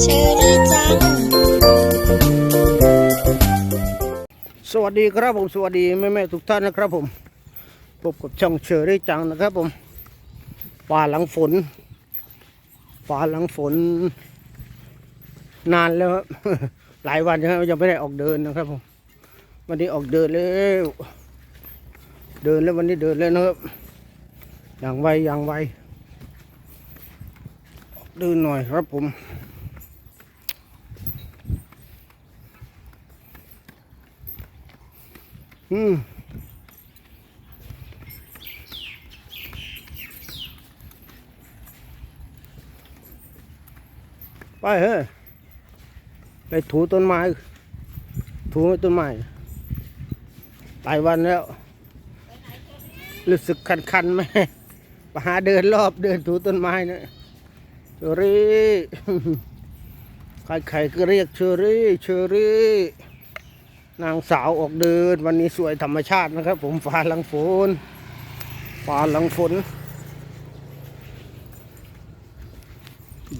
เชอรี่จัง สวัสดีครับผม สวัสดีแม่แม่ๆทุกท่านนะครับผมพบกับช่องเชอรี่จังนะครับผมป่าหลังฝนป่าหลังฝน นานแล้วครับหลายวันนะครับยังไม่ได้ออกเดินนะครับผมวันนี้ออกเดินแล้วเดินแล้ววันนี้เดินแล้วนะครับอย่างไวอย่างไว เดินหน่อยครับผม อืมไปเฮ้ยไปถูต้นไม้ ถูต้นไม้หลายวันแล้ว รู้สึกคันๆไหมไปหาเดินรอบเดินถูต้นไม้นะ เชอรี่ใครๆก็เรียกเชอรี่ เชอรี่ นางสาวออกเดิน วันนี้สวยธรรมชาตินะครับ ผมฟ้าหลังฝนฟ้าหลังฝน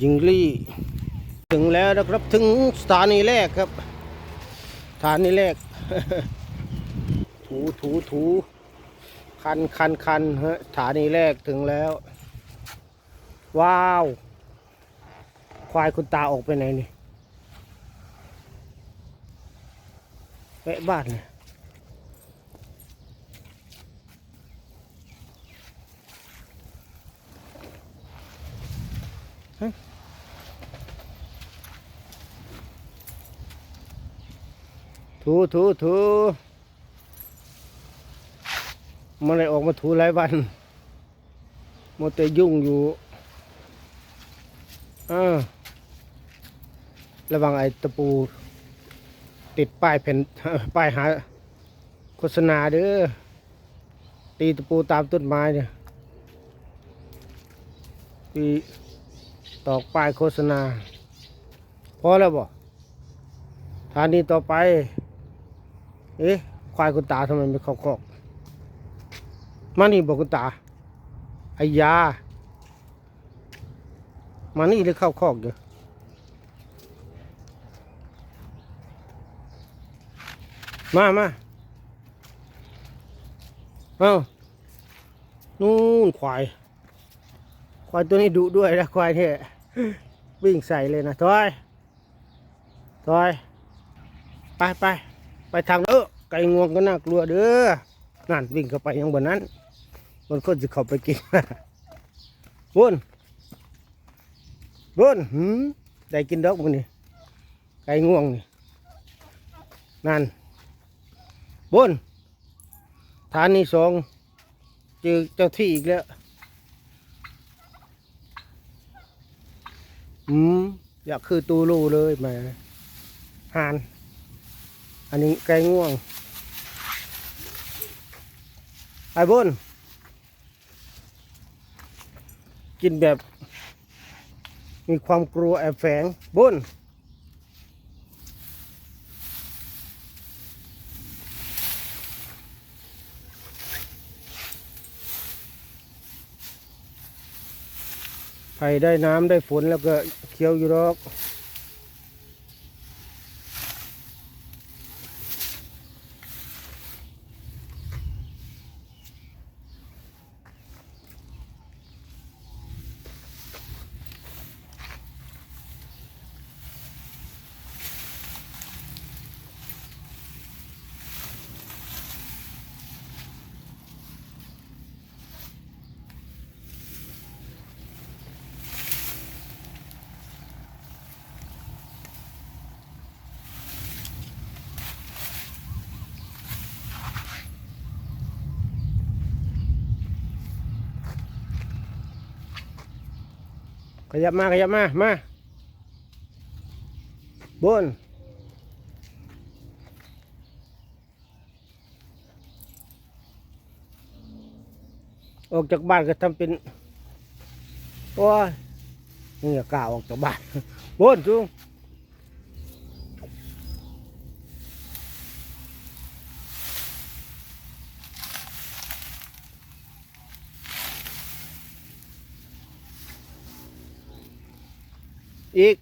ยิงลี่ ถึงแล้วนะครับถึงสถานีแรกครับสถานีแรก ถูถูถูคันคันคันฮะสถานีแรกถึงแล้ว ว้าว ควายคุณตาออกไปไหนนี่แวะบ้านเนี่ยถูถูถูมันเลยออกมาถูหลายวันมัวแต่ยุ่งอยู่ เออ ระวังไอ้ตะปู ติดป้ายแผ่นป้ายหาโฆษณาเด้อตีตะปูตามต้นไม้เนี่ยตีตอกป้ายโฆษณาพอแล้วบ่ทานี้ต่อไป เอ๊ะควายคุณตาทำไมไม่เข้าคอกมานี่บอกคุณตาไอ้ยามานี่หรือเข้าคอกเดี๋ย มามาเอานู่นควาย ควายตัวนี้ดุด้วยนะควายเนี่ยวิ่งใส่เลยนะถอยถอยไปไปไปทางเออไก่งวงก็น่ากลัวเด้อนั่นวิ่งเข้าไปยังบนนั้น มันก็จะเข้าไปกินบุญบุญหืมได้กินดอกมันนี่ไก่งวงนี่นั่น บน ฐานนี้สองเจอเจ้าที่อีกแล้ว อืม อยากคือตูรูเลยแหมหาน อันนี้ไก่ง่วง ไอ้บน กินแบบ มีความกลัวแอบแฝงบน ให้ได้น้ำได้ฝนแล้วก็เคี้ยวอยู่หรอก ขยับมาขยับมา มาบนออกจากบ้านก็ทำเป็นโอ้ยนี่กล้าออกจากบ้านบนจุง อีก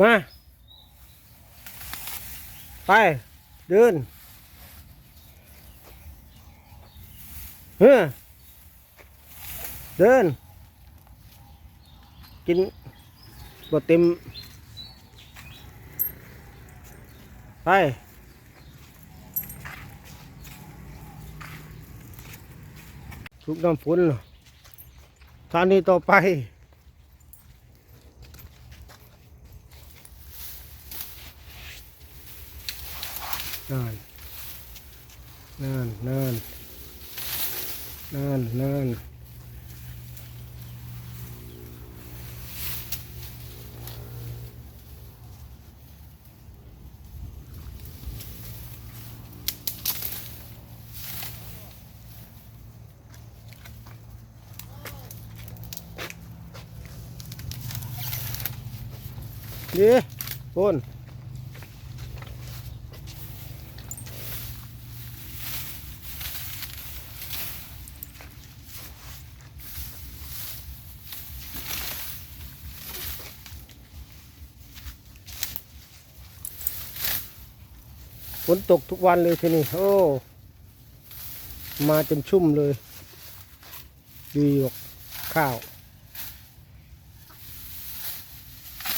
มา ไป เดินเฮ้อเดิน กินบดเต็ม ไปทุกน้ำฝนทางนี้ต่อไป นั่นนั่นนั่นนั่นนั่นดีปน ฝนตกทุกวันเลยทีนี้โอ้ มาจนชุ่มเลย ดีหยกข้าว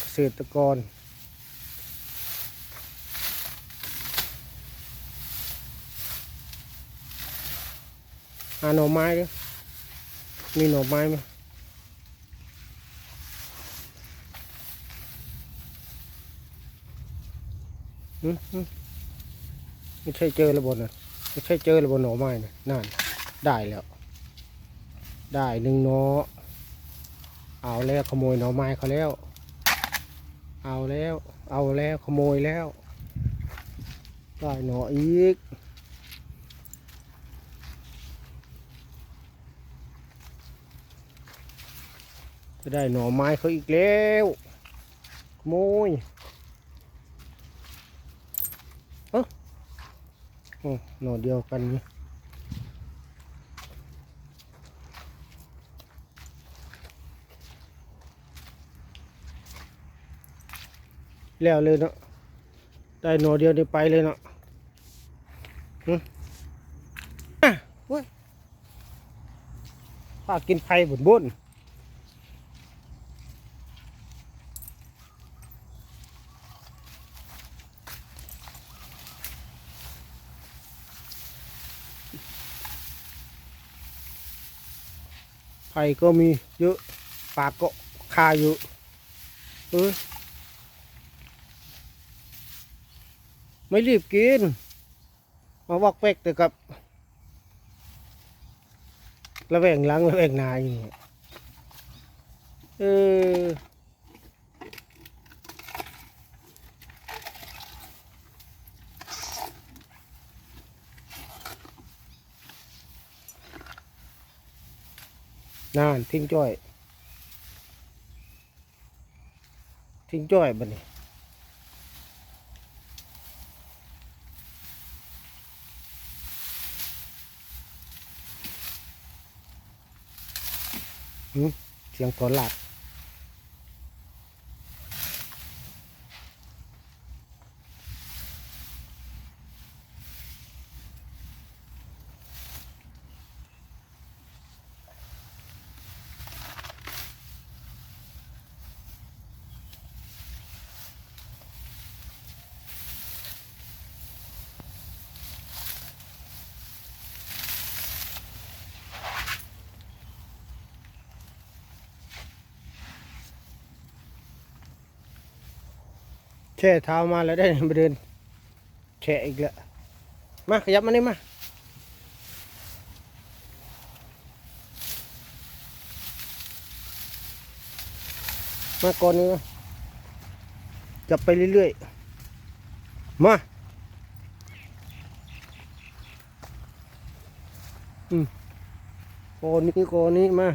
เกษตรกรหาหน่อไม้ดิมีหน่อไม้ไหมอืมอืม ไม่ใช่เจอระบบนะไม่ใช่เจอระบบหน่อไม้นะนั่นได้แล้ว ได้หนึ่งหนอเอาแล้วขโมยหน่อไม้เขาแล้ว เอาแล้ว เอาแล้วขโมยแล้ว ได้หน่ออีกจะได้หน่อไม้เขาอีกแล้วขโมย โอ้ หน่อเดียวกันนี่แล้วเลยเนาะได้หน่อเดียวนี่ไปเลยเนาะหึอะเว้ยปากินไผ่บนบน ไผ่ก็มีเยอะปากก็คาอยู่เออไม่รีบกิน มาวอกเป๊กแต่กับระแวงหลังระแวงนาอย่างเงี้ยเออ นั่นทิ้งจ้อย ทิ้งจ้อยบันนี้เสียงกอหลัก แช่เท้ามาแล้วได้มาเดินแช่อีกแล้วมาขยับมานี่มามาก่อนนี่มาจับไปเรื่อยๆ มาอืมโกนี้โกนี้มา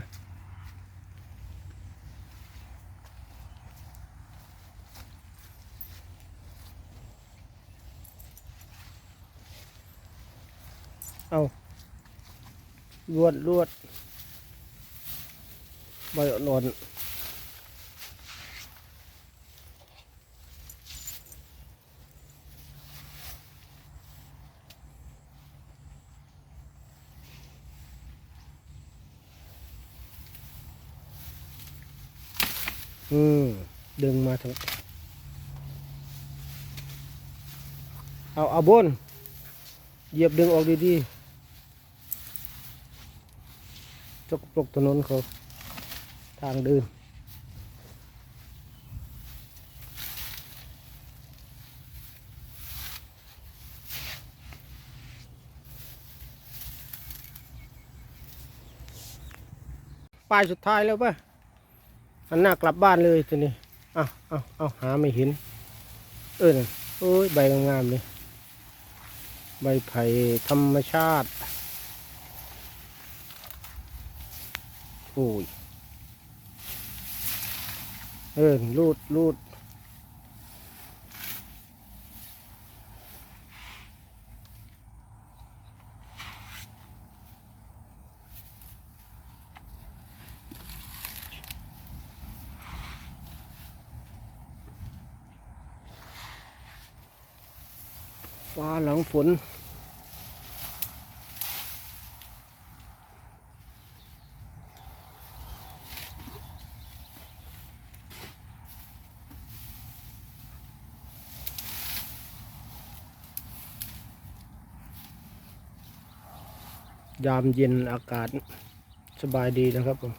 เอาลวดลวดใบอ่อนๆอืม ดึงมาทั้งเอา เอาบน เหยียบดึงออกดีๆ จกปลกถนนเขาทางเดินป้ายสุดท้ายแล้วป่ะอันหน้ากลับบ้านเลยทีนี้เอาเอาเอาหาไม่เห็น เออนั่นโอ้ย ใบงามๆเลย ใบไผ่ธรรมชาติ อ้ยเออรูดรูดฟ้าหลังฝน ยามเย็นอากาศสบายดีนะครับผม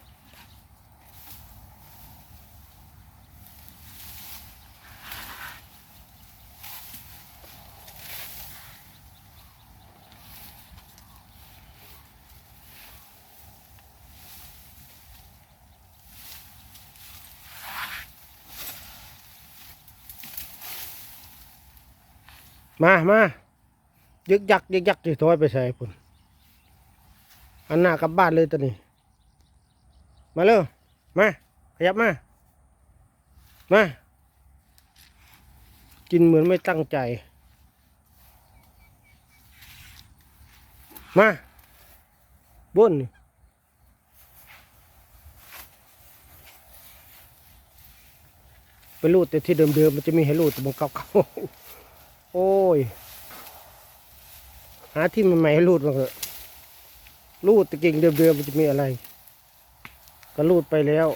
มามายึกยักยึกยักจะถอยไปใส่พุ่น อันหน้ากลับบ้านเลยตอนนี้ มาเร็วมา ขยับมา มา กินเหมือนไม่ตั้งใจ มาบนนี่ไปรูดแต่ที่เดิมๆมันจะมีให้รูดแต่มันเก่าๆโอ้ย หาที่ใหม่ๆให้รูดมาเถอะ รูดตะกิ่งเดิมๆมันจะมีอะไร ก็รูดไปแล้ว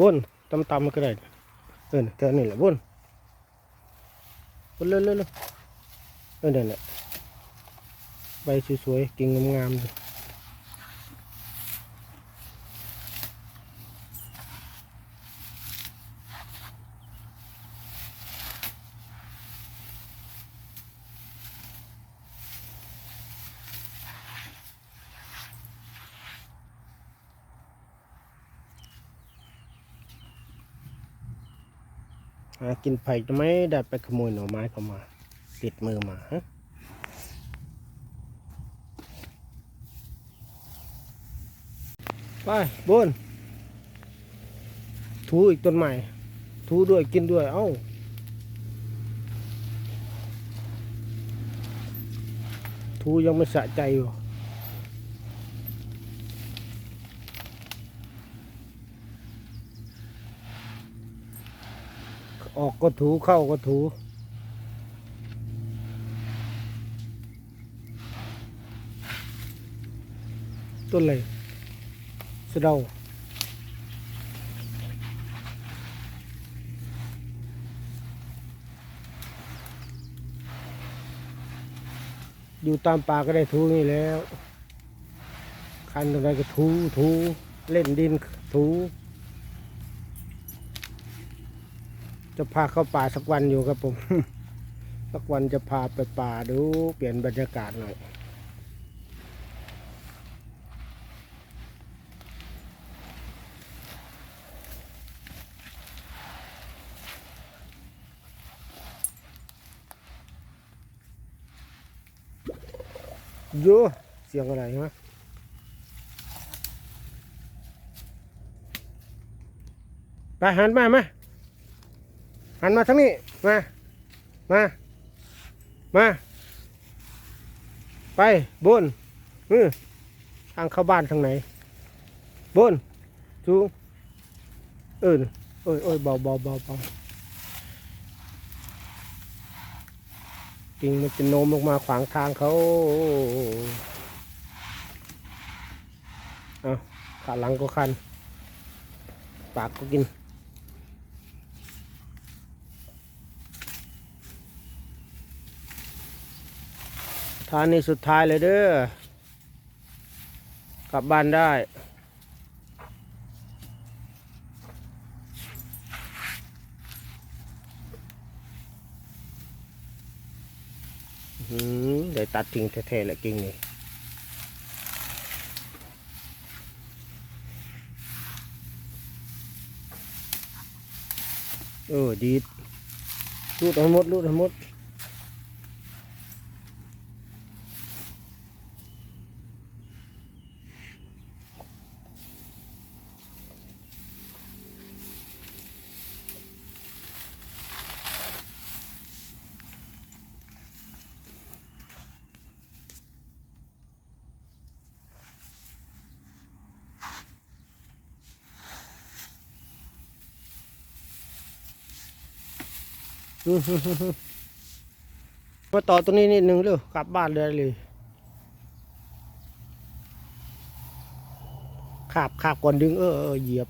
บนตำตำๆก็ได้เออแค่นี้แหละบน บนเร็วๆๆเออนั่นแหละใบสวยๆกิ่งงามๆ กินไผ่จะไมได้ไปขโมยหน่อไม้เข้ามา ติดมือมาฮะไปบนถูอีกต้นใหม่ถูด้วยกินด้วย เอ้าถูยังไม่สะใจอยู่ ออกก็ถูเข้าก็ถู ต้นอะไรสะเดาอยู่ตามป่าก็ได้ทูนี่แล้ว คันอะไรก็ทูทูเล่นดินถู จะพาเข้าป่าสักวันอยู่ครับผม สักวันจะพาไปป่าดูเปลี่ยนบรรยากาศหน่อยโยเสียงอะไรฮะไปหันมามา หันมาทั้งนี้ มา มา มา ไปบนมือทางเข้าบ้านทางไหน บนสูงเออโอ้ยโอ้ยเบาเบาเบาเบากิ่งมันจะโน้มลงมาขวางทางเขาเอาขาหลังก็คัน ปากก็กิน ทานนี้สุดท้ายเลยเด้อ กลับบ้านได้อืมได้ตัดทิ้งแท้ๆและกิ่งนี่เออดีดรูดให้หมดรูดให้หมด มาต่อตรงนี้นิดนึงเร็วกลับบ้านเลยเลยขาบขาบก่อนดึงเออเออเหยียบ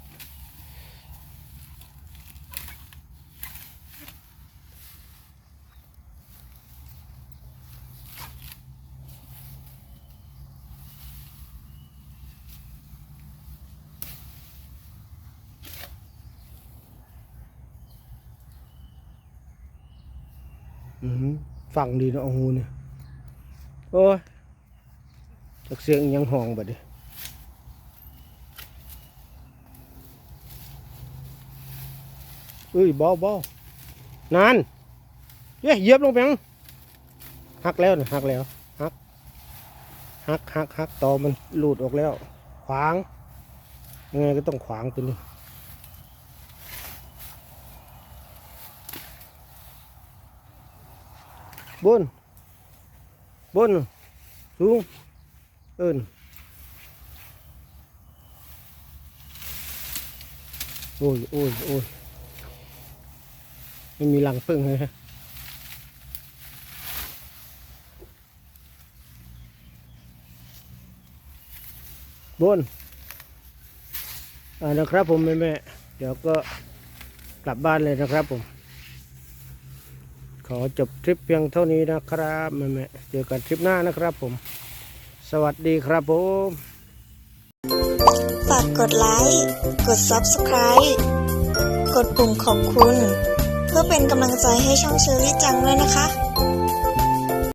อืม ฟังดีเนาะหูเนี่ยโอ้ยจากเสียงยังห้องบัดเดิเอ้ยเบาเบานานเย้ยเหยียบลงไปยังหักแล้วนะหักแล้วหักหักหักหักตอมันหลุดออกแล้ว ขวางยังไงก็ต้องขวางตัวนี้ บน บน สูง เอินโอ้ยโอ้ยโอ้ยไม่มีรังพึ่งเลยฮะบนอ่านะครับผมแม่แม่เดี๋ยวก็กลับบ้านเลยนะครับผม ขอจบทริปเพียงเท่านี้นะครับแม่แม่เจอกันทริปหน้านะครับผม สวัสดีครับผมฝากกดไลค์กด Subscribe กดปุ่มขอบคุณ เพื่อเป็นกำลังใจให้ช่องเชอรี่จังด้วยนะคะ